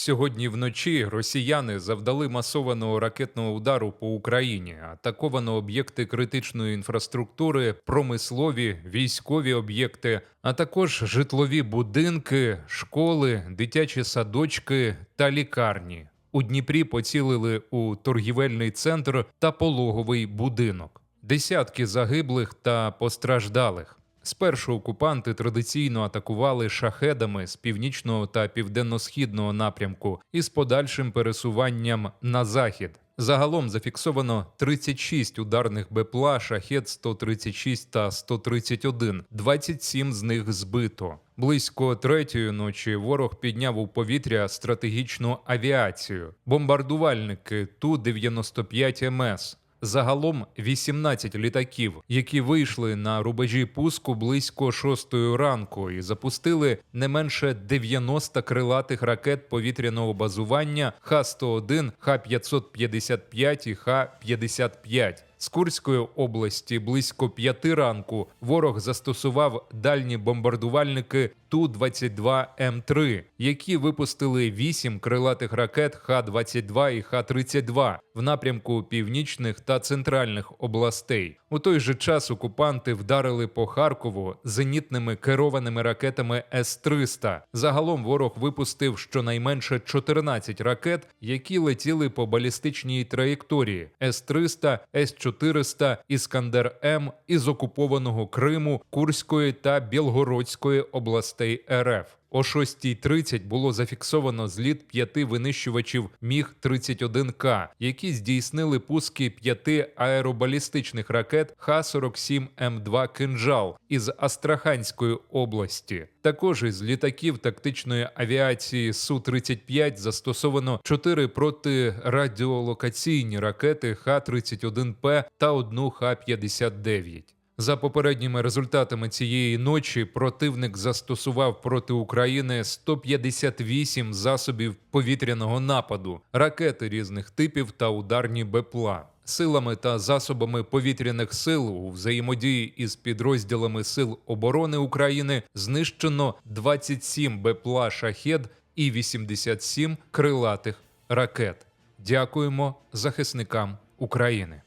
Сьогодні вночі росіяни завдали масованого ракетного удару по Україні. Атаковано об'єкти критичної інфраструктури, промислові, військові об'єкти, а також житлові будинки, школи, дитячі садочки та лікарні. У Дніпрі поцілили у торгівельний центр та пологовий будинок. Десятки загиблих та постраждалих. Спершу окупанти традиційно атакували шахедами з північного та південно-східного напрямку із подальшим пересуванням на захід. Загалом зафіксовано 36 ударних БПЛА, шахет 136 та 131, 27 з них збито. Близько третьої ночі ворог підняв у повітря стратегічну авіацію, бомбардувальники Ту-95 МС. Загалом 18 літаків, які вийшли на рубежі пуску близько 6 ранку і запустили не менше 90 крилатих ракет повітряного базування Х-101, Х-555 і Х-55. З Курської області близько п'яти ранку ворог застосував дальні бомбардувальники Ту-22М3, які випустили вісім крилатих ракет Х-22 і Х-32 в напрямку північних та центральних областей. У той же час окупанти вдарили по Харкову зенітними керованими ракетами С-300. Загалом ворог випустив щонайменше 14 ракет, які летіли по балістичній траєкторії С-300, С-400, Іскандер М із окупованого Криму, Курської та Білгородської областей РФ. О 6.30 було зафіксовано зліт п'яти винищувачів Міг-31К, які здійснили пуски п'яти аеробалістичних ракет Х-47М2 «Кинжал» із Астраханської області. Також із літаків тактичної авіації Су-35 застосовано чотири протирадіолокаційні ракети Х-31П та одну Х-59. За попередніми результатами цієї ночі противник застосував проти України 158 засобів повітряного нападу, ракети різних типів та ударні БПЛА. Силами та засобами повітряних сил у взаємодії із підрозділами Сил оборони України знищено 27 БПЛА «Шахед» і 87 крилатих ракет. Дякуємо захисникам України.